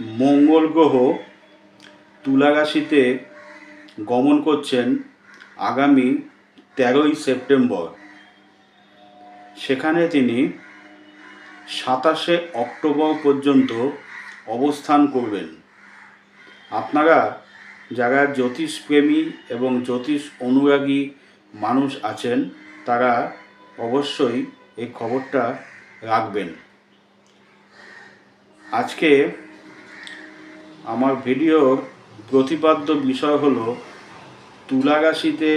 মঙ্গল গ্রহ তুলা রাশিতে গমন করছেন আগামী তেরোই সেপ্টেম্বর। সেখানে তিনি সাতাশে অক্টোবর পর্যন্ত অবস্থান করবেন। আপনারা যারা জ্যোতিষপ্রেমী এবং জ্যোতিষ অনুরাগী মানুষ আছেন, তারা অবশ্যই এই খবরটা রাখবেন। আজকে আমার ভিডিওর প্রতিপাদ্য বিষয় হলো তুলা রাশিতে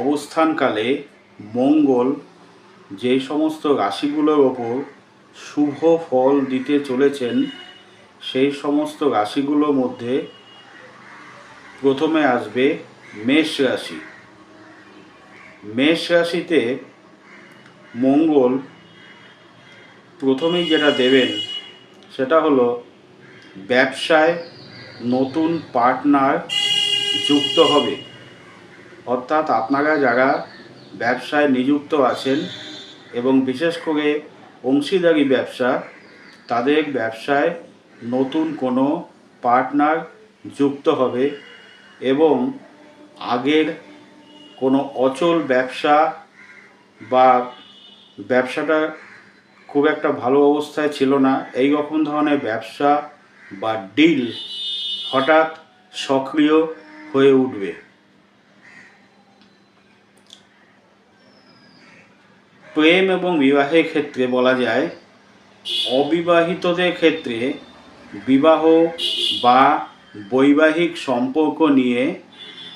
অবস্থানকালে মঙ্গল যে সমস্ত রাশিগুলোর ওপর শুভ ফল দিতে চলেছেন, সেই সমস্ত রাশিগুলোর মধ্যে প্রথমে আসবে মেষ রাশি। মেষ রাশিতে মঙ্গল প্রথমেই যেটা দেবেন, সেটা হলো ব্যবসায় নতুন পার্টনার যুক্ত হবে। অর্থাৎ আপনারা যারা ব্যবসায় নিযুক্ত আছেন এবং বিশেষ করে অংশীদারি ব্যবসা, তাদের ব্যবসায় নতুন কোনো পার্টনার যুক্ত হবে এবং আগের কোনো অচল ব্যবসা বা ব্যবসাটা খুব একটা ভালো অবস্থায় ছিল না। এই রকম ধরনের ব্যবসা বা ডিল হঠাৎ সক্রিয় হয়ে উঠবে। প্রেম এবং বিবাহের ক্ষেত্রে বলা যায়, অবিবাহিতদের ক্ষেত্রে বিবাহ বা বৈবাহিক সম্পর্ক নিয়ে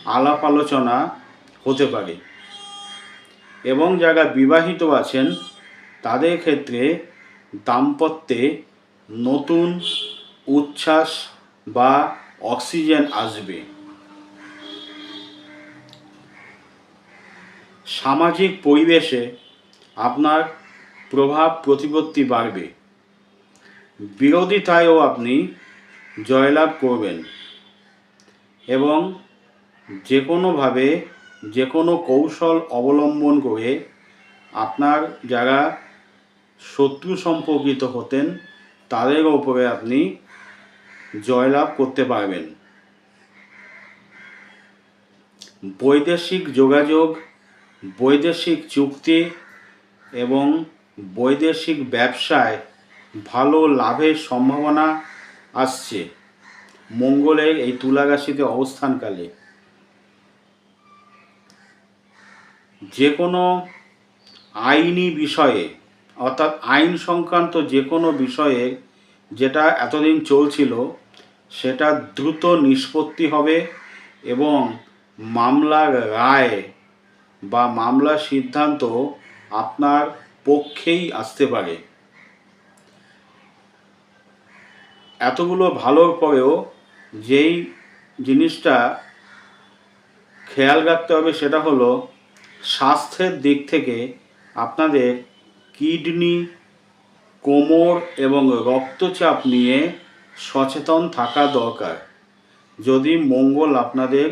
আলাপ আলোচনা হতে পারে। এবং যারা বিবাহিত আছেন, তাদের ক্ষেত্রে দাম্পত্যে নতুন উচ্ছ্বাস বা অক্সিজেন আসবে। সামাজিক পরিবেশে আপনার প্রভাব প্রতিপত্তি বাড়বে। বিরোধিতায়ও আপনি জয়লাভ করবেন এবং যে কোনোভাবে যে কোনো কৌশল অবলম্বন করে আপনার যারা শত্রু সম্পর্কিত হতেন, তাদের ওপরে আপনি জয়লাভ করতে পারবেন। বৈদেশিক যোগাযোগ, বৈদেশিক চুক্তি এবং বৈদেশিক ব্যবসায় ভালো লাভের সম্ভাবনা আসছে। মঙ্গলের এই তুলা রাশিতে অবস্থানকালে যে কোনো আইনি বিষয়ে, অর্থাৎ আইন সংক্রান্ত যে কোনো বিষয়ে যেটা এতদিন চলছিল সেটা দ্রুত নিষ্পত্তি হবে এবং মামলার রায় বা মামলার সিদ্ধান্ত আপনার পক্ষেই আসতে পারে। এতগুলো ভালোর পরেও যেই জিনিসটা খেয়াল রাখতে হবে সেটা হলো স্বাস্থ্যের দিক থেকে আপনাদের কিডনি, কোমর এবং রক্তচাপ নিয়ে সচেতন থাকা দরকার। যদি মঙ্গল আপনাদের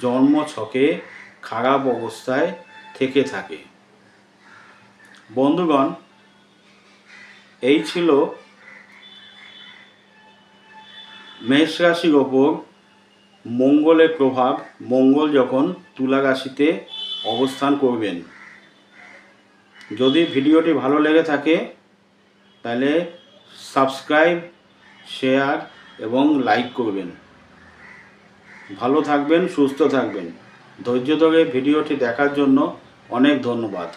জন্মছকে খারাপ অবস্থায় থেকে থাকে। বন্ধুগণ, এই ছিল মেষ রাশির ওপর মঙ্গলের প্রভাব। মঙ্গল যখন তুলা রাশিতে অবস্থান করবেন। যদি ভিডিওটি ভালো লেগে থাকে, তাহলে সাবস্ক্রাইব শেয়ার এবং লাইক করবেন। ভালো থাকবেন, সুস্থ থাকবেন। ধৈর্য ধরে ভিডিওটি দেখার জন্য অনেক ধন্যবাদ।